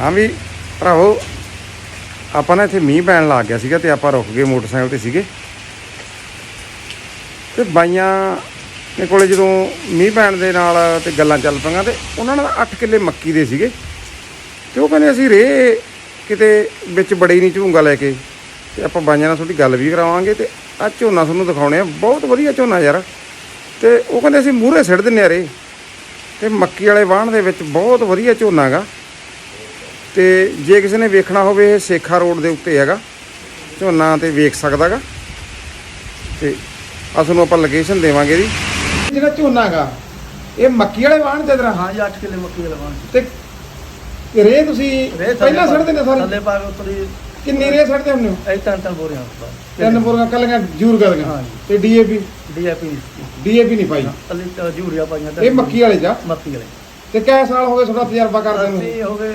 ਹਾਂ ਵੀ ਭਰਾਵੋ, ਆਪਾਂ ਨਾ ਇੱਥੇ ਮੀਂਹ ਪੈਣ ਲੱਗ ਗਿਆ ਸੀਗਾ ਤੇ ਆਪਾਂ ਰੁਕ ਗਏ ਮੋਟਰਸਾਈਕਲ ਤੇ ਸੀਗੇ। ਤੇ ਬਾਈਆਂ ਦੇ ਕੋਲੇ ਜਦੋਂ ਮੀਂਹ ਪੈਣ ਦੇ ਨਾਲ ਤੇ ਗੱਲਾਂ ਚੱਲ ਪਈਆਂ ਤੇ ਉਹਨਾਂ ਨਾਲ 8 ਕਿੱਲੇ ਮੱਕੀ ਦੇ ਸੀਗੇ। ਤੇ ਉਹ ਕਹਿੰਦੇ ਅਸੀਂ ਰੇ ਕਿਤੇ ਵਿੱਚ ਬੜੇ ਨਹੀਂ ਝੂੰਗਾ ਲੈ ਕੇ, ਤੇ ਆਪਾਂ ਬਾਈਆਂ ਨਾਲ ਤੁਹਾਡੀ ਗੱਲ ਵੀ ਕਰਾਵਾਂਗੇ ਤੇ ਆ ਝੋਨਾ ਤੁਹਾਨੂੰ ਦਿਖਾਉਣੇ ਆ। ਬਹੁਤ ਵਧੀਆ ਝੋਨਾ ਯਾਰ। ਤੇ ਉਹ ਕਹਿੰਦੇ ਅਸੀਂ ਮੂਹਰੇ ਸਿੱਟ ਦਿੰਨੇ ਆ ਰੇ ਤੇ ਮੱਕੀ ਵਾਲੇ ਵਾਹਣ ਦੇ ਵਿੱਚ ਬਹੁਤ ਵਧੀਆ ਝੋਨਾ ਗਾ। ਤੇ ਜੇ ਕਿਸੇ ਨੇ ਵੇਖਣਾ ਹੋਵੇ ਇਹ ਸੇਖਾ ਰੋਡ ਦੇ ਉੱਤੇ ਹੈਗਾ ਝੋਨਾ ਤੇ ਵੇਖ ਸਕਦਾਗਾ। ਤੇ ਆ ਤੁਹਾਨੂੰ ਆਪਾਂ ਲੋਕੇਸ਼ਨ ਦੇਵਾਂਗੇ ਦੀ ਜਿਹੜਾ ਝੋਨਾ ਗਾ ਇਹ ਮੱਕੀ ਵਾਲੇ ਵਾਹਣ ਤੇ ਤੇਰਾ ਹਾਂ ਜੀ 8 ਕਿੱਲੇ ਮੱਕੀ ਦੇ ਲਵਾਂ ਤੇ ਰੇ ਤੁਸੀਂ ਪਹਿਲਾਂ ਸੜਦੇ ਨੇ ਸਾਰੇ? ਥੱਲੇ ਪਾ ਕੇ ਉੱਤਰੀ ਕਿੰਨੀ ਰੇ ਸੜਦੇ ਹੁੰਦੇ ਹੋ? ਐ ਤਾਂ ਤਾਂ ਬੋਰੀਆਂ। ਤਿੰਨ ਬੋਰੀਆਂ ਕੱਲੀਆਂ ਜੂਰ ਗਲੀਆਂ ਹਾਂ ਜੀ। ਤੇ ਡੀਏਪੀ? ਡੀਏਪੀ। ਡੀਏਪੀ ਨਹੀਂ ਪਾਈ। ਥੱਲੇ ਤਾਂ ਜੂਰੀਆ ਪਾਈਆਂ। ਇਹ ਮੱਕੀ ਵਾਲੇ ਜਾ ਮੱਕੀ ਵਾਲੇ। ਤੇ ਕੈ ਸਾਲ ਹੋ ਗਏ ਤੁਹਾਡਾ ਤਜਰਬਾ ਕਰਦੇ ਨੂੰ? ਅਸੀਂ ਹੋ ਗਏ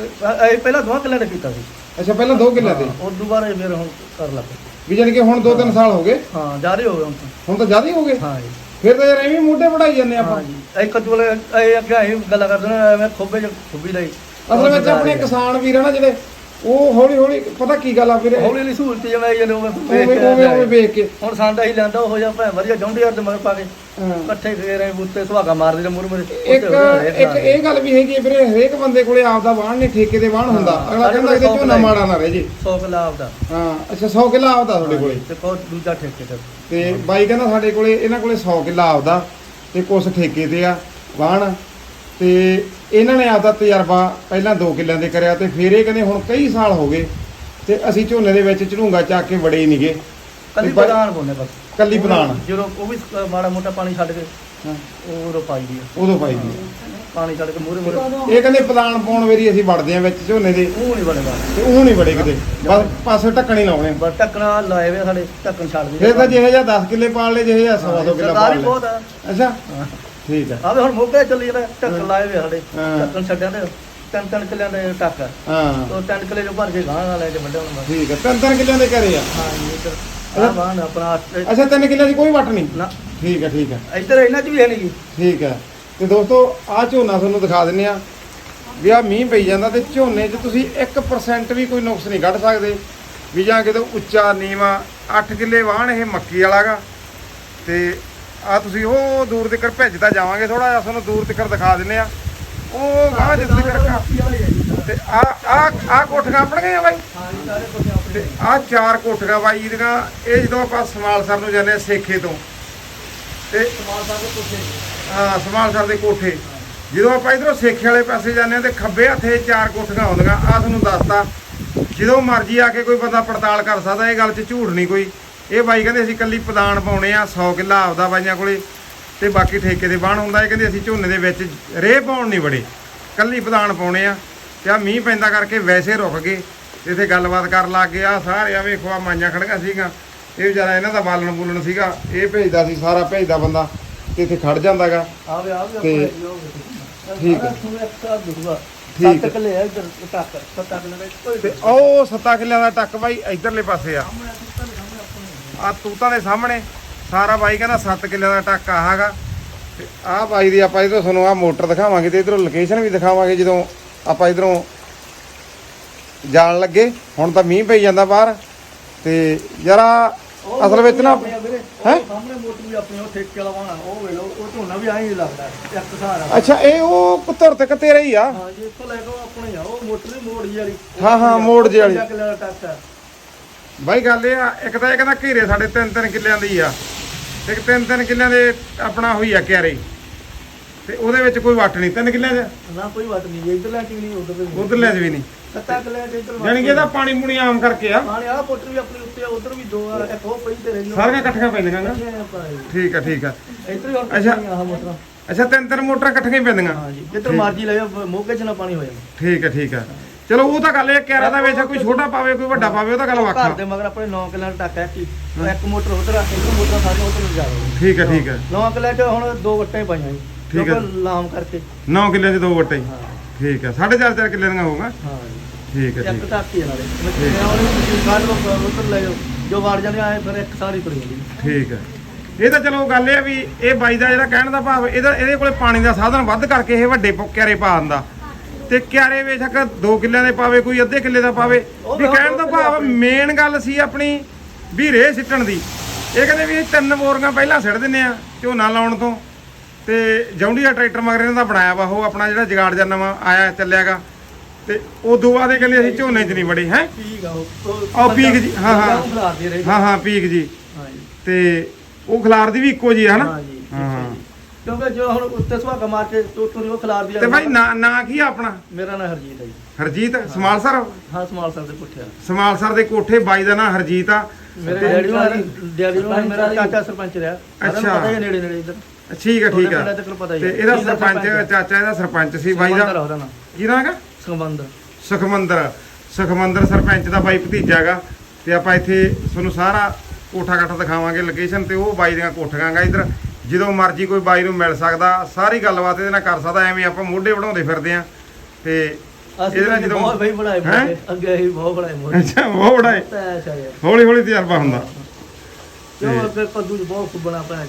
ਇਹ ਪਹਿਲਾਂ ਦੋ ਕਿੱਲੇ ਦਾ ਕੀਤਾ ਸੀ। ਅੱਛਾ ਪਹਿਲਾਂ 2 ਕਿੱਲੇ ਤੇ ਉਹ ਦੁਬਾਰਾ ਫਿਰ ਹੁਣ ਕਰ ਲੱਗ ਪਏ। ਵੀ ਜਾਣੀ ਕਿ ਹੁਣ 2-3 ਸਾਲ ਹੋ ਗਏ? ਹਾਂ ਜਾਰੀ ਹੋ ਗਏ ਹੁਣ ਤਾਂ। ਹੁਣ ਤਾਂ ਜ਼ਿਆਦਾ ਹੀ ਹੋ ਗਏ? ਹਾਂ ਜੀ। ਫਿਰ ਤਾਂ ਯਾਰ ਐਵੇਂ ਮੋਢੇ ਵੜਾਈ ਜਾਂਦੇ ਆਪਾਂ। ਹਾਂ ਜੀ। ਇੱਕ ਚੋਲੇ ਇਹ ਅੱਗੇ ਇਹ ਗੱਲਾਂ ਕਰਦੇ ਨੇ ਐਵੇਂ ਖੋਬੇ ਚ ਖੁੱਬੀ ਲਈ। ਅਸਲ ਵਿੱਚ ਆਪਣੇ ਕਿਸਾਨ ਵੀਰ ਆ ਨਾ ਜਿਹੜੇ ਉਹ ਹੌਲੀ ਹੌਲੀ ਪਤਾ ਕੀ ਗੱਲ ਆ ਵੀਰੇ? ਹੌਲੀ ਹੌਲੀ ਸਹੂਲਤ ਜਿਵੇਂ ਆਈ ਜਾਂਦੇ ਉਵੇਂ ਵੇਖ ਕੇ ਉਵੇਂ ਉਵੇਂ ਵੇਖ ਕੇ। ਹੁਣ ਸਾਡਾ ਹੀ ਲੈਂਦਾ ਉਹ ਜਿਹਾ ਭੈਣ ਵਧੀਆ ਜੌਂਡੀਅਰ ਦੇ ਮਗਰ ਪਾ ਕੇ। ਇਕੱਠੇ ਫੇਰ ਐ ਬੁੱਤੇ ਸੁਹਾਗਾ ਮਾਰਦੇ ਨੇ ਮੁਰ ਮੁਰ ਇੱਕ ਇੱਕ ਇਹ ਗੱਲ ਵੀ ਹੈਗੀ ਵੀਰੇ ਹਰੇਕ ਬੰਦੇ ਕੋਲੇ ਆਪਦਾ ਵਾਹਣ ਨਹੀਂ ਠੇਕੇ ਦੇ ਵਾਹਣ ਹੁੰਦਾ। ਅਗਲਾ ਕਹਿੰਦਾ ਕਿ ਝੋਨਾ ਮਾੜਾ ਨਾ ਰਹੇ ਜੀ। 100 ਕਿੱਲਾ ਆਪਦਾ। ਹਾਂ ਅੱਛਾ 100 ਕਿੱਲਾ ਆਪਦਾ ਤੁਹਾਡੇ ਕੋਲੇ? ਤੇ ਕੋਈ ਦੂਜਾ ਠੇਕੇ ਤੇ। ਤੇ ਬਾਈ ਕਹਿੰਦਾ ਸਾਡੇ ਕੋਲੇ ਇਹਨਾਂ ਕੋਲੇ 100 ਕਿੱਲਾ ਆਪਦਾ। ਤੇ ਕੁਛ ਠੇਕੇ ਤੇ ਆ ਵਾਹਣ ਤੇ ਇਹਨਾਂ ਨੇ ਆਪਦਾ ਤਜਰਬਾ ਪਹਿਲਾਂ 2 ਕਿੱਲਿਆਂ ਦੇ ਕਰਿਆ ਤੇ ਫਿਰ ਇਹ ਕਹਿੰਦੇ ਹੁਣ ਕਈ ਸਾਲ ਹੋ ਗਏ ਤੇ ਅਸੀਂ ਝੋਨੇ ਦੇ ਵਿੱਚ ਝੜੂੰਗਾ ਚੱਕ ਕੇ ਵੜੇ ਹੀ ਨਹੀਂਗੇ ਕੱਲੀ ਤੇ ਬੋਲਨੇ ਬਸ। ਕੱਲੀ ਪ੍ਰਧਾਨ ਜਦੋਂ ਉਹ ਵੀ ਮਾੜਾ ਮੋਟਾ ਪਾਣੀ ਛੱਡ ਕੇ ਹਾਂ, ਉਹ ਉਦੋਂ ਪਾਈ ਦੀ ਆ। ਉਦੋਂ ਪਾਈ ਦੀ ਪਾਣੀ ਛੱਡ ਕੇ ਮੂਰੇ ਮੂਰੇ ਇਹ ਕਹਿੰਦੇ ਪ੍ਰਧਾਨ ਪਾਉਣ ਵੇਰੀ ਅਸੀਂ ਵੜਦੇ ਆ ਵਿੱਚ ਝੋਨੇ ਦੇ। ਉਹ ਨਹੀਂ ਬਣੇਗਾ ਤੇ ਉਹ ਨਹੀਂ ਵੜੇ ਕਿਤੇ। ਬਸ ਪਾਸੇ ਢੱਕਣ ਹੀ ਲਾਉਣੇ ਬਸ ਢੱਕਣਾ ਲਾਏ ਵੇ ਸਾਡੇ ਢੱਕਣ ਛੱਡ ਦੇ ਫਿਰ ਤਾਂ ਜਿਹੇ ਜਿਹਾ 10 ਕਿੱਲੇ ਪਾਲ ਲਏ ਜਿਹੇ ਜਿਹਾ ਸਵਾ ਦੋ ਕਿੱਲਾ ਸਰਕਾਰੀ ਪਾਲ ਬਹੁਤ ਆ। ਅੱਛਾ। ਠੀਕ ਆ। ਆਵੇ ਹੁਣ ਮੋਗੇ ਚੱਲੀ ਜਾਂਦਾ ਢੱਕਣ ਲਾਏ ਵੇ ਸਾਡੇ। ਹਾਂ। ਢੱਕਣ ਛੱਡਿਆ ਤੇ ਤਿੰਨ ਤਿੰਨ ਕਿੱਲਿਆਂ ਦੇ ਟੱਕ ਆ। ਹਾਂ। ਉਹ ਤਿੰਨ ਕਿੱਲੇ ਜੋ ਭਰ ਕੇ ਗਾਂ ਨਾਲ ਲੈ ਕੇ ਵੱਡੇ ਹੁਣ ਬਸ ਠੀਕ ਆ। ਤਿੰਨ ਤਿੰਨ ਕਿੱਲਿਆਂ ਦੇ ਘਰੇ ਆ। ਹਾਂ ਇੱਧਰ ਆ ਬਾਣ ਆਪਣਾ। ਅੱਛਾ ਤਿੰਨ ਕਿੱਲਿਆਂ ਦੀ ਕੋਈ ਵੱਟ ਨਹੀਂ? ਨਾ। ਠੀਕ ਆ ਠੀਕ ਆ। ਇੱਧਰ ਇਹਨਾਂ ਚ ਵੀ ਹੈ ਨਹੀਂ ਠੀਕ ਆ। ਤੇ ਦੋਸਤੋ ਆ ਝੋਨਾ ਤੁਹਾਨੂੰ ਦਿਖਾ ਦਿੰਨੇ ਆ ਵੀ ਆ ਮੀਂਹ ਪਈ ਜਾਂਦਾ ਤੇ ਝੋਨੇ 'ਚ ਤੁਸੀਂ 1% ਵੀ ਕੋਈ ਨੁਕਸ ਨਹੀਂ ਕੱਢ ਸਕਦੇ। ਵੀ ਜਾਂ ਕਿਤੇ ਉੱਚਾ ਨੀਵਾ 8 ਕਿੱਲੇ ਵਾਹਣ ਇਹ ਮੱਕੀ ਵਾਲਾਗਾ। ਤੇ ਆ ਤੁਸੀਂ ਉਹ ਦੂਰ ਤੱਕ ਭੇਜਦਾ ਜਾਵਾਂਗੇ ਥੋੜਾ ਜਿਹਾ ਤੁਹਾਨੂੰ ਦੂਰ ਤੱਕ ਦਿਖਾ ਦਿੰਨੇ ਆ ਉਹ ਗਾਂ ਜਿੱਥੇ ਤੱਕ ਤੇ ਆ ਆ ਆ ਕੋਠੀਆਂ ਆਪਣੀਆਂ ਆ ਬਾਈ? ਸਾਰੇ ਤੇ ਆ ਚਾਰ ਕੋਠੀਆਂ ਬਾਈ ਇਹਦੀਆਂ। ਇਹ ਜਦੋਂ ਆਪਾਂ ਸਮਾਲਸਰ ਨੂੰ ਜਾਂਦੇ ਆ ਸੇਖੇ ਤੋਂ। ਤੇ ਸਮਾਲ ਹਾਂ ਸਮਾਲਸਰ ਦੇ ਕੋਠੇ। ਜਦੋਂ ਆਪਾਂ ਇਧਰੋਂ ਸੇਖੇ ਵਾਲੇ ਪਾਸੇ ਜਾਂਦੇ ਆ ਤੇ ਖੱਬੇ ਹੱਥੇ ਚਾਰ ਕੋਠੀਆਂ ਆਉਂਦੀਆਂ ਆ ਤੁਹਾਨੂੰ ਦੱਸਤਾ। ਜਦੋਂ ਮਰਜ਼ੀ ਆ ਕੇ ਕੋਈ ਬੰਦਾ ਪੜਤਾਲ ਕਰ ਸਕਦਾ ਇਹ ਗੱਲ 'ਚ ਝੂਠ ਨਹੀਂ ਕੋਈ। ਇਹ ਬਾਈ ਕਹਿੰਦੇ ਅਸੀਂ ਕੱਲੀ ਪ੍ਰਦਾਨ ਪਾਉਣੇ ਆ 100 ਕਿੱਲਾ ਆਪਦਾ ਬਾਈਆਂ ਕੋਲੇ ਤੇ ਬਾਕੀ ਠੇਕੇ ਦੇ ਬਾਣ ਹੁੰਦਾ। ਇਹ ਕਹਿੰਦੇ ਅਸੀਂ ਝੋਨੇ ਦੇ ਵਿੱਚ ਰੇਹ ਪਾਉਣ ਨਹੀਂ ਵੜੇ ਕੱਲੀ ਪ੍ਰਦਾਨ ਪਾਉਣੇ ਆ। ਤੇ ਆ ਮੀਂਹ ਪੈਂਦਾ ਕਰਕੇ ਵੈਸੇ ਰੁਕ ਗਏ ਇੱਥੇ ਗੱਲਬਾਤ ਕਰਨ ਲੱਗ ਗਏ। ਆ ਸਾਰੇ ਆ ਵੇਖੋ ਆ ਮਾਈਆਂ ਖੜੀਆਂ ਸੀਗੀਆਂ। ਇਹ ਵਿਚਾਰਾ ਇਹਨਾਂ ਦਾ ਬਾਲਣ ਬੂਲਣ ਸੀਗਾ। ਇਹ ਭੇਜਦਾ ਸੀ ਸਾਰਾ ਭੇਜਦਾ ਬੰਦਾ ਤੇ ਇੱਥੇ ਖੜ ਜਾਂਦਾਗਾ। ਆਵੇ ਤੇ- ਠੀਕ ਹੈ। ਤੁਹਾਨੂੰ ਇੱਕ ਸੱਤ ਕਿੱਲੇ ਆ ਇੱਧਰ ਟੱਕ ਸੱਤ ਕਿੱਲੇ ਦਾ ਕੋਈ ਤੇ ਉਹ ਸੱਤਾ ਕਿੱਲਿਆਂ ਦਾ ਟੱਕ ਬਾਈ ਇਧਰਲੇ ਪਾਸੇ ਆ। ਆ ਤੂਤਾਂ ਦੇ ਸਾਹਮਣੇ ਸਾਰਾ ਬਾਈ ਕਹਿੰਦਾ 7 ਕਿੱਲਿਆਂ ਦਾ ਟੱਕ ਆਹਾਗਾ ਤੇ ਆਹ ਬਾਈ ਦੀ ਆਪਾਂ ਇਧਰੋਂ ਤੁਹਾਨੂੰ ਆ ਮੋਟਰ ਦਿਖਾਵਾਂਗੇ ਤੇ ਇਧਰੋਂ ਲੋਕੇਸ਼ਨ ਵੀ ਦਿਖਾਵਾਂਗੇ ਜਦੋਂ ਆਪਾਂ ਇਧਰੋਂ ਜਾਣ ਲੱਗੇ। ਹੁਣ ਤਾਂ ਮੀਂਹ ਪਈ ਜਾਂਦਾ ਬਾਹਰ। ਤੇ ਜਰਾ ਅਸਲ ਵਿੱਚ ਨਾ ਹੈਂ? ਸਾਹਮਣੇ ਮੋਟਰ ਵੀ ਆਪਣੀ ਉਹ ਠੇਕੇ ਵਾਲਾ ਵਾਣਾ ਉਹ ਵੇਲੋ ਉਹ ਝੋਨਾ ਵੀ ਆਈ ਲੱਗਦਾ ਇੱਕ ਸਹਾਰਾ ਅੱਛਾ ਇਹ ਉਹ ਕੁੱਤਰ ਤੱਕ ਤੇਰਾ ਹੀ ਆ? ਹਾਂ ਜੀ ਇੱਥੋਂ ਲੈ ਕੇ ਆਪਣੇ ਆ। ਉਹ ਮੋਟਰ ਦੀ ਮੋੜ ਜੀ ਵਾਲੀ। ਹਾਂ, ਹਾਂ, ਮੋੜ ਵਾਲੀ। ਬਾਈ ਗੱਲ ਇਹ ਆ ਇੱਕ ਤਾਂ ਇਹ ਕਹਿੰਦਾ ਘੀਰੇ ਸਾਡੇ ਤਿੰਨ ਤਿੰਨ ਕਿੱਲਿਆਂ ਦੀ ਆ। ਇੱਕ ਤਿੰਨ ਤਿੰਨ ਕਿੱਲਿਆਂ ਦੇ ਆਪਣਾ ਹੋਈ ਆ ਕਿਆਰੇ। ਤੇ ਉਹਦੇ ਵਿੱਚ ਕੋਈ ਵੱਟ ਨਹੀਂ ਤਿੰਨ ਕਿੱਲਿਆਂ 'ਚ ਨਾ ਕੋਈ ਵੱਟ ਨਹੀਂ ਇੱਧਰ ਲੈ ਕੇ ਨਹੀਂ ਉਧਰ ਵੀ ਉਧਰਲੇ 'ਚ ਵੀ ਨਹੀਂ। ਸੱਤਾ ਕਿੱਲੇ ਦੇ ਇੱਧਰ ਯਾਨੀ ਕਿ ਇਹਦਾ ਪਾਣੀ ਪੂਣੀ ਆਮ ਕਰਕੇ ਆ। ਪਾਣੀ ਆ ਮੋਟਰ ਵੀ ਆਪਣੀ ਉੱਤੇ ਉਧਰ ਵੀ ਦੋ ਆ ਇੱਕ ਉਹ ਪਈ ਤੇ ਰਹੀ ਸਾਰੀਆਂ ਇਕੱਠੀਆਂ ਪੈਂਦੀਆਂ ਇੱਧਰ ਠੀਕ ਆ ਠੀਕ ਆ। ਹੀ ਹੋਰ ਅੱਛਾ। ਅੱਛਾ ਆ ਮੋਟਰਾਂ। ਅੱਛਾ ਤਿੰਨ ਤਿੰਨ ਮੋਟਰਾਂ ਇਕੱਠੀਆਂ ਪੈਂਦੀਆਂ। ਹਾਂ ਜੀ ਜਿੱਧਰ ਮਰਜ਼ੀ ਲੈ ਮੋਗੇ ਚ ਨਾ ਪਾਣੀ ਹੋ ਜਾਂਦਾ ਠੀਕ ਆ ਠੀਕ ਆ। ਚਲੋ ਉਹ ਤਾਂ ਗੱਲ ਇਹ ਕਿਆਰਾ ਦਾ ਵਿੱਚ ਕੋਈ ਛੋਟਾ ਪਾਵੇ ਕੋਈ ਵੱਡਾ ਪਾਵੇ ਉਹ ਤਾਂ ਗੱਲ ਵੱਖ ਘਰ ਆ ਦੇ ਮਗਰ ਆਪਣੇ 9 ਕਿੱਲੇ ਦਾ ਟੱਕ ਹੈ ਕੀ ਉਹ ਇੱਕ ਮੋਟਰ ਉਧਰ ਆ ਇੱਕ ਮੋਟਰ ਸਾਰੀਆਂ ਉਧਰ ਲਿਜਾ ਦੋ ਠੀਕ ਆ ਠੀਕ ਆ 9 ਕਿੱਲੇ ਚ ਹੁਣ ਦੋ ਵੱਟੇ ਪਾਈਆਂ ਜੀ। ਠੀਕ। ਕਿਉਂਕਿ ਲਾਮ ਕਰਕੇ। 9 ਕਿੱਲੇ 'ਚ ਦੋ ਵੱਟੇ ਹਾਂ। ਠੀਕ ਆ 4.5 ਚਾਰ ਕਿੱਲੇ ਦੀਆਂ ਹੋਊਗਾ। ਹਾਂ। ਜੀ ਠੀਕ ਆ ਇੱਕ ਠੀਕ ਟੱਕ ਹੀ ਆ ਨਾਲੇ ਮੈਂ ਉਹਨੇ ਕੱਢ ਲਓ ਉਧਰ ਲੈ ਜਾਓ। ਜੋ ਵਾੜ ਜਾਂਦੇ ਆਏ ਫਿਰ ਇੱਕ ਸਾਰੀ ਪੜੀ ਜਾਂਦੀ ਠੀਕ ਹੈ। ਇਹ ਤਾਂ ਚਲੋ ਗੱਲ ਇਹ ਆ ਵੀ ਇਹ ਬਾਈ ਦਾ ਜਿਹੜਾ ਕਹਿਣ ਦਾ ਭਾਵ ਇਹਦਾ ਇਹਦੇ ਕੋਲੇ ਪਾਣੀ ਦਾ ਸਾਧਨ ਵੱਧ ਕਰਕੇ ਇਹ ਵੱਡੇ ਪ- ਕਿਆਰੇ ਪਾ ਦਿੰਦਾ। ਤੇ ਕਿਆਰੇ ਵੇਚਕ 2 ਕਿੱਲਿਆਂ ਦੇ ਪਾਵੇ ਕੋਈ ਅੱਧੇ ਕਿੱਲੇ ਦਾ ਪਾਵੇ। ਵੀ ਕਹਿਣ ਤੋਂ ਉਹ ਭਾਵ ਮੇਨ ਗੱਲ ਸੀ ਆਪਣੀ ਵੀ ਰੇਹ ਸਿੱਟਣ ਦੀ। ਇਹ ਕਹਿੰਦੇ ਵੀ ਇਹ ਤਿੰਨ ਬੋਰੀਆਂ ਪਹਿਲਾਂ ਸਿੱਟ ਦਿੰਨੇ ਆ ਝੋਨਾ ਲਾਉਣ ਤੋਂ। ਤੇ ਜੌਂਡੀ ਦਾ ਟਰੈਕਟਰ ਮਗਰ ਇਹਨਾਂ ਦਾ ਬਣਾਇਆ ਵਾ ਉਹ ਆਪਣਾ ਜਿਹੜਾ ਜਗਾੜ ਜਾਂ ਨਵਾਂ ਆਇਆ ਚੱਲਿਆਗਾ। ਤੇ ਉਹ ਦੋ ਬਾਅਦ ਇਹ ਕਹਿੰਦੇ ਅਸੀਂ ਝੋਨੇ 'ਚ ਨਹੀਂ ਵੜੇ ਹੈ? ਠੀਕ ਆ ਉਹ ਪੀਕ ਜੀ, ਹਾਂ, ਹਾਂ। ਹਾਂ ਹਾਂ ਪੀਕ ਜੀ। ਹਾਂ ਜੀ। ਤੇ ਉਹ ਖਲਾਰ ਦੀ ਵੀ ਇੱਕੋ ਜੀ ਹੈ ਨਾ ਹਾਂ ਜੀ। ਹਾਂ ਕਿਉਂਕਿ ਜੋ ਹੁਣ ਉੱਤੇ ਸੁਹਾਗਾ ਮਾਰ ਕੇ ਤੋਂ ਤੋਂ ਉਹ ਖਿਲਾਰ ਦਿਆ ਤੇ ਭਾਈ ਨਾਂ ਨਾਂ ਕੀ ਆ ਆਪਣਾ? ਮੇਰਾ ਨਾਮ ਹਰਜੀਤ ਹੈ ਜੀ। ਹਰਜੀਤ? ਸਮਾਲਸਰ ਹਾਂ ਸਮਾਲ ਦੇ ਪੁੱਠਿਆ ਸਮਾਲਸਰ ਦੇ ਕੋਠੇ ਬਾਈ ਦਾ ਨਾਂ ਹਰਜੀਤ ਆ। ਮੇਰੇ ਡੈਡੀ ਨੂੰ ਡੈਡੀ ਨੂੰ ਮੇਰਾ ਚਾਚਾ ਸਰਪੰਚ ਰਿਹਾ। ਨੂੰ ਅੱਛਾ। ਪਤਾ ਹੀ ਨੇੜੇ ਨੇੜੇ ਇੱਧਰ। ਠੀਕ ਆ ਠੀਕ ਆ। ਤੇ। ਇਹਦਾ ਸਰਪੰਚ ਚਾਚਾ ਇਹਦਾ ਸਰਪੰਚ ਸੀ ਬਾਈ ਦਾ? ਨਾਮ ਕੀ ਨਾਂ ਹੈਗਾ? ਸੰਬੰਧ ਸੁਖਮੰਦਰ ਸੁਖਮੰਦਰ ਸਰਪੰਚ ਦਾ ਬਾਈ ਭਤੀਜਾ ਹੈਗਾ। ਤੇ ਆਪਾਂ ਇੱਥੇ ਤੁਹਾਨੂੰ ਸਾਰਾ ਕੋਠਾ ਕਾਠਾ ਦਿਖਾਵਾਂਗੇ ਲੋਕੇਸ਼ਨ ਤੇ ਉਹ ਬਾਈ ਦੀਆਂ ਕੋਠੀਆਂ ਗਾ ਇਧਰ। ਜਦੋਂ ਮਰਜ਼ੀ ਕੋਈ ਬਾਈ ਨੂੰ ਮਿਲ ਸਕਦਾ ਸਾਰੀ ਗੱਲਬਾਤ ਇਹਦੇ ਨਾਲ ਕਰ ਸਕਦਾ ਐਵੇਂ ਆਪਾਂ ਮੋਢੇ ਵਧਾਉਂਦੇ ਫਿਰਦੇ ਆ ਤੇ ਇਹਦੇ ਨਾਲ ਜਦੋਂ ਬਹੁਤ ਬਈ ਬਣਾਏ ਅੱਗੇ ਹੀ ਬਹੁਤ ਬਣਾਏ ਅੱਛਾ ਬਹੁਤ ਸ਼ਾਇਦ ਹੌਲੀ ਹੌਲੀ ਤਜਰਬਾ ਹੁੰਦਾ। ਕੱਦੂ ਚ ਬਹੁਤ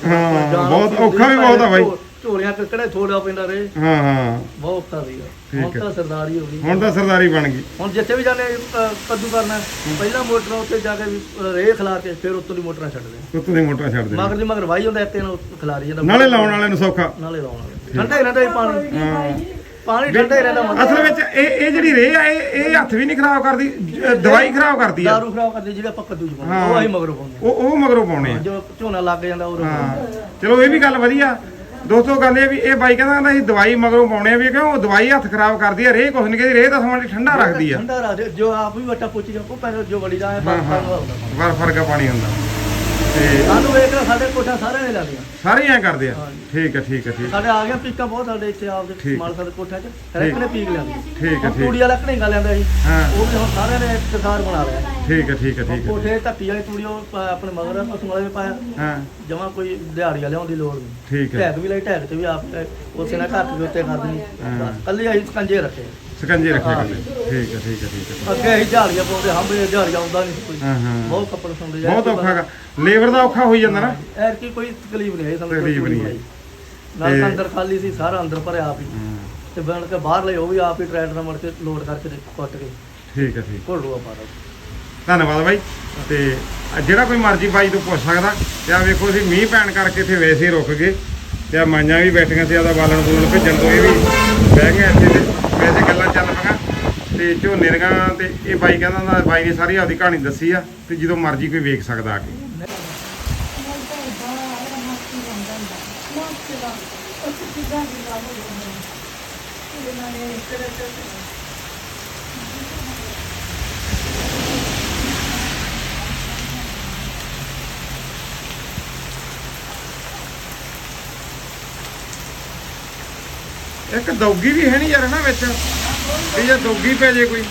ਹਾਂ, ਜਾਨ ਬਹੁਤ ਔਖਾ ਵੀ ਬਹੁਤ ਆ ਬਾਈ। ਝੋਲੀਆਂ ਕਿਹੜੇ ਥੋੜਾ ਪੈਂਦਾ ਰੇ? ਹਾਂ ਹਾਂ। ਬਹੁਤ ਔਖਾ ਸੀਗਾ। ਹੁਣ। ਤਾਂ ਸਰਦਾਰੀ ਹੋ ਗਈ। ਹੁਣ ਤਾਂ ਸਰਦਾਰੀ ਬਣ ਗਈ। ਹੁਣ ਜਿੱਥੇ ਵੀ ਜਾਂਦੇ ਅ, ਕੱਦੂ ਕਰਨਾ ਪਹਿਲਾਂ ਮੋਟਰ ਉੱਤੇ ਜਾ ਕੇ ਵੀ ਰੇਹ ਖਿਲਾ ਕੇ ਫਿਰ ਉੱਤੋਂ ਦੀ ਮੋਟਰਾਂ ਛੱਡਦੇ ਕੁੱਤੇ ਦੀ ਮੋਟਰਾਂ ਛੱਡ ਦੇ ਮਗਰ ਦੀ ਮਗਰ ਵਾਈ ਹੁੰਦਾ ਇੱਕ ਇਹਨੂੰ ਖਿਲਾਰੀ ਜਾਂਦਾ ਨਾਲੇ ਲਾਉਣ ਵਾਲੇ ਨੂੰ ਸੌਖਾ। ਨਾਲੇ ਲਾਉਣ ਵਾਲੇ ਠੰਡਾ ਹੀ ਰਹਿੰਦਾ ਇਹ ਪਾਣੀ। ਹਾਂ। ਪਾਣੀ ਠੰਡਾ ਹੀ ਰਹਿੰਦਾ ਮਤਲਬ ਅਸਲ ਵਿੱਚ ਇਹ ਇਹ ਜਿਹੜੀ ਰੇਹ ਆ ਇਹ ਇਹ ਹੱਥ ਵੀ ਨਹੀਂ ਖਰਾਬ ਕਰਦੀ ਜ- ਦਵਾਈ ਖਰਾਬ ਕਰਦੀ ਆ। ਦਾਰੂ ਖਰਾਬ ਕਰਦੇ ਜਿਹੜੇ ਆਪਾਂ ਕੱਦੂ ਚ ਪਾਉਂਦੇ। ਉਹ ਅਸੀਂ ਮਗਰੋਂ ਪਾਉਂਦੇ ਉਹ ਉਹ ਮਗਰੋਂ ਪਾਉਣੇ ਆ। ਜੋ ਝੋਨਾ ਲੱਗ ਜਾਂਦਾ ਉਹ ਹਾਂ। ਚਲੋ ਇਹ ਵੀ ਗੱਲ ਵਧੀਆ। ਦੋਸਤੋ ਗੱਲ ਇਹ ਵੀ ਇਹ ਬਾਈ ਕਹਿੰਦਾ ਕਹਿੰਦਾ ਅਸੀਂ ਦਵਾਈ ਮਗਰੋਂ ਪਾਉਣੇ ਆ ਵੀ ਕਿਉਂ ਉਹ ਦਵਾਈ ਹੱਥ ਖਰਾਬ ਕਰਦੀ ਆ ਰੇਹ ਕੁਛ ਨਹੀਂ ਕਹਿੰਦੀ ਰੇਹ ਤਾਂ ਸਮਾਂ ਠੰਡਾ ਰੱਖਦੀ ਆ। ਠੰਡਾ ਰੱਖ ਜੋ ਆਪ ਵੀ ਵੱਟਾ ਪੁੱਛ ਜਾ ਕੋ ਪਹਿਲਾਂ ਜੋ ਵੜੀ ਦਾ ਹੈ ਹਾਂ। ਹਾਂ ਪਰ ਵਰ ਫਰਕਾ ਪਾਣੀ ਹੁੰਦਾ। ਤੇ ਸਾਨੂੰ ਵੇਖ ਕੇ ਸਾਡੇ ਕੋਠਾ ਸਾਰਿਆਂ ਨੇ ਲਾ ਲਿਆ ਸਾਰੇ ਐਂ ਕਰਦੇ ਆ। ਹਾਂਜੀ। ਠੀਕ ਹੈ ਠੀਕ ਹੈ ਠੀਕ ਸਾਡੇ ਆ ਗਿਆ ਪੀਕਾਂ ਬਹੁਤ ਸਾਡੇ ਇੱਥੇ ਆਪਦੇ ਠੀਕ। ਮਾਲ ਸਾਡੇ ਕੋਠਾ 'ਚ। ਹਰ ਇੱਕ ਨੇ ਪੀਕ ਲਿਆ ਠੀਕ ਹੈ ਠੀਕ ਤੂੜੀ ਵਾਲਾ ਘਣੇਗਾ ਲਿਆਂਦਾ ਸੀ। ਹਾਂ। ਉਹ ਵੀ ਹੁਣ ਸਾਰਿਆਂ ਨੇ ਇੱਕ ਸਾਰ ਬਣਾ ਲਿਆ। ਠੀਕ ਹੈ ਠੀਕ ਹੈ ਠੀਕ ਕੋਠੇ ਧੱਕੀ ਵਾਲੀ ਤੂੜੀ ਉਹ ਪਾ- ਆਪਣੇ ਮਗਰ ਪਸ਼ੂ ਵਾਲੇ ਵੀ ਪਾਇਆ। ਹਾਂ। ਜਮਾ ਕੋਈ ਦਿਹਾੜੀ ਲਿਆਉਣ ਦੀ ਲੋੜ ਨਹੀਂ। ਠੀਕ ਹੈ ਢੈਕ ਵੀ ਲਈ ਢੈਕ ਤੇ ਵੀ ਆਪ ਉਸੇ ਨਾਲ ਘਰ ਦੇ ਉੱਤੇ ਕਰ ਦੇਣੀ ਹਾਂ। ਬਸ ਕੱਲੀ ਅਸੀਂ ਸਕੰਜੇ ਰੱਖੇ। ਸਕੰਜੇ ਰੱਖੇ ਹਾਂ। ਕਰਦੇ ਠੀਕ ਹੈ ਠੀਕ ਹੈ ਠੀਕ ਹੈ। ਅੱਗੇ ਅਸੀਂ ਝਾੜੀਆਂ ਪਾਉਂਦੇ ਹੰਬੇ ਝਾੜੀਆਂ ਆਉਂਦਾ ਨਹੀਂ ਕੋਈ। ਹਾਂ ਹਾਂ। ਬਹੁਤ ਕੱਪੜੇ ਸੁਣਦੇ ਬਹੁਤ ਔਖਾ ਹੈਗਾ। ਲੇਬਰ ਦਾ ਔਖਾ ਹੋਈ ਜਾਂਦਾ ਨਾ। ਐਰ ਕੀ ਕੋਈ ਤਕਲੀਫ ਨਹੀਂ ਆਈ ਸਾਨੂੰ ਤਕਲੀਫ ਨਹੀਂ ਆਈ। ਨਾਲ ਅੰਦਰ ਖਾਲੀ ਸੀ ਸਾਰਾ ਅੰਦਰ ਭਰਿਆ ਆਪ ਹੀ। ਹਾਂ, ਤੇ ਬਣ ਕੇ ਬਾਹਰ ਲਈ ਉਹ ਵੀ ਆਪ ਹੀ ਟਰੈਕਟਰ ਨਾਲ ਮੜ ਕੇ ਲੋਡ ਕਰਕੇ ਕੁੱਟ ਕੇ। ਠੀਕ ਹੈ ਠੀਕ। ਘੋੜੂਆ ਪਾ ਦੋ ਧੰਨਵਾਦ ਬਾਈ। ਤੇ ਜਿਹੜਾ ਕੋਈ ਮਰਜ਼ੀ ਬਾਈ ਤੋਂ ਪੁੱਛ ਸਕਦਾ। ਤੇ ਆ ਵੇਖੋ ਅਸੀਂ ਮੀਂਹ ਪੈਣ ਕਰਕੇ ਇੱਥੇ ਵੈਸੇ ਹੀ ਰੁਕ ਗਏ। ਤੇ ਆ ਮਾਈਆਂ ਵੀ ਬੈਠੀਆਂ ਸੀ ਆਦਾ ਬਾਲਣ ਬੂਲਣ ਭੇਜਣ ਤੋਂ। ਇਹ ਵੀ ਬਹਿ ਗਏ ਇੱਥੇ। ਵੈਸੇ ਗੱਲਾਂ ਚੱਲ ਪਈਆਂ। ਤੇ ਝੋਨੇ ਦੀਆਂ ਤੇ ਇਹ ਬਾਈ ਕਹਿੰਦਾ ਹੁੰਦਾ, ਬਾਈ ਨੇ ਸਾਰੀ ਆਪਦੀ ਕਹਾਣੀ ਦੱਸੀ ਆ, ਤੇ ਜਦੋਂ ਮਰਜ਼ੀ ਕੋਈ ਵੇਖ ਸਕਦਾ ਆ ਕੇ। ਇੱਕ ਦੌਗੀ ਵੀ ਹੈ ਨਹੀਂ ਯਾਰ ਨਾ ਵਿੱਚ। ਇਹ ਜੇ ਦੌਗੀ ਪੈ ਜੇ ਕੋਈ।